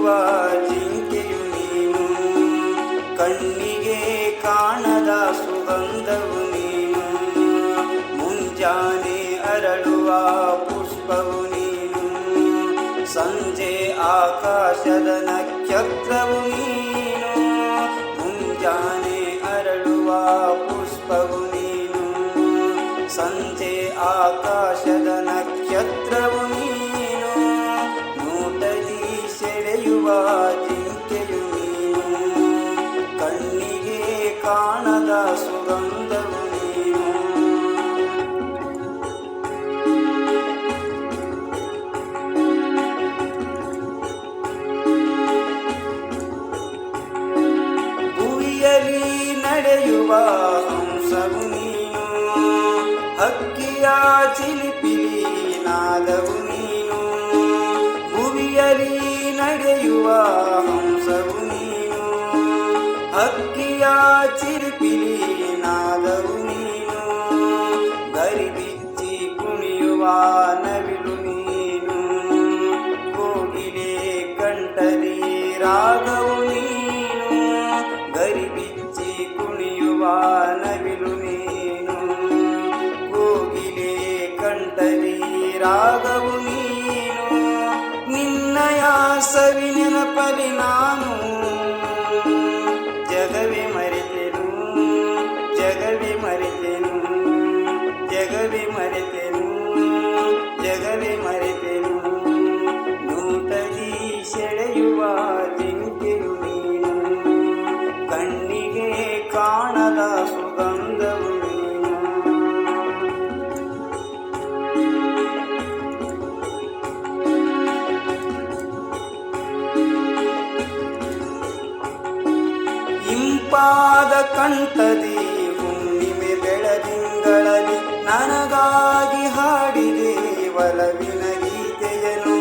ಇರುವ ಜಿಂಕೆಯು ನೀನು. ಕಣ್ಣಿಗೆ ಕಾಣದ ಸುಗಂಧವು ನೀನು. ಮುಂಜಾನೆ ಅರಳುವ ಪುಷ್ಪವು ನೀನು. ಸಂಜೆ ಆಕಾಶದ ನಕ್ಷತ್ರವು ನೀನು. ಮುಂಜಾನೆ ಅರಳುವ ಪುಷ್ಪವು ನೀನು. ಸಂಜೆ ಆಕಾಶದ ನಕ್ಷತ್ರ ನಡೆಯುವ ಹಂಸವು ನೀನು ಹಕ್ಕಿಯ ಚಿಲಿಪಿಲಿ ನಾದವು ನೀನು ಭುವಿಯಲಿ ನಡೆಯುವ ಹಂಸವು ನೀನು ಹಕ್ಕಿಯ ಚಿಲಿಪಿಲಿ ನಾದವು ನೀನು ಗರಿಬಿಚ್ಚಿ ಕುಣಿಯುವ ನವಿಲು ನೀನು ಕೋಗಿಲೆ ಕಂಠದಿ ರಾಗವು ನೀನು ಗರಿಬಿಚ್ಚಿ ಕುಣಿಯುವ ನವಿಲು ನೀನು ಕೋಗಿಲೆ ಕಂಠದಿ ರಾಗವು ನೀನು ನಿನ್ನಯ ಸವಿ ನೆನಪಲಿ ನಾನು ಇಂಪಾದ ಕಂಠದಿ ಹುಣ್ಣಿಮೆ ಬೆಳದಿಂಗಳಲ್ಲಿ ನನಗಾಗಿ ಹಾಡಿದೆ ಒಲವಿನ ಗೀತೆಯನು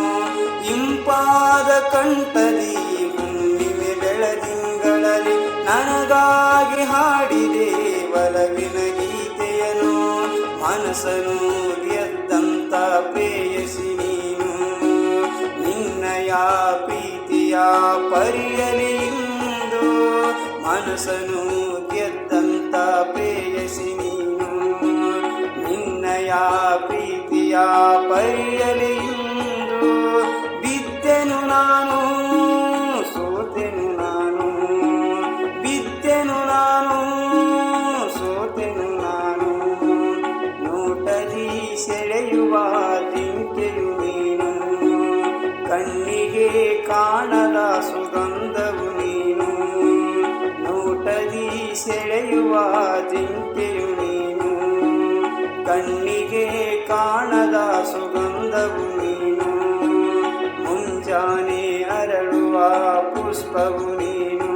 ಇಂಪಾದ ಕಂಠದಿ ಹುಣ್ಣಿಮೆ ಬೆಳದಿಂಗಳಲ್ಲಿ ನನಗಾಗಿ ಹಾಡಿದೆ ಒಲವಿನ ಗೀತೆಯನು ಮನಸ್ಸನು ಗೆದ್ದಂತ ಪ್ರೇಯಸಿ ನೀನು. ನಿನ್ನಯ ಪ್ರೀತಿಯ ಪರಿಯಲಿ ಮನಸ್ಸನು ಗೆದ್ದಂತ ಪ್ರೇಯಸಿ ನೀನು. ನಿನ್ನಯ ಪ್ರೀತಿಯ ಪರಿಯಲಿ ಇಂದು ಬಿದ್ದೆನು ನಾನು, ಸೋತೆನು ನಾನು. ಬಿದ್ದೆನು ನಾನು, ಸೋತೆನು ನಾನು. ನೋಟದಿ ಸೆಳೆಯುವ ತಿಂಕೆಯು ನೀನು. ಕಣ್ಣಿಗೆ ಕಾಣದ ಸುಗಂಧವು ಸೆಳೆಯುವ ಜಿಂಕೆಯು ನೀನು. ಕಣ್ಣಿಗೆ ಕಾಣದ ಸುಗಂಧವು ನೀನು. ಮುಂಜಾನೆ ಅರಳುವ ಪುಷ್ಪವು ನೀನು.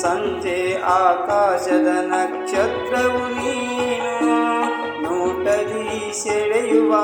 ಸಂಜೆ ಆಕಾಶದ ನಕ್ಷತ್ರವು ನೀನು. ನೋಟದಿ ಸೆಳೆಯುವ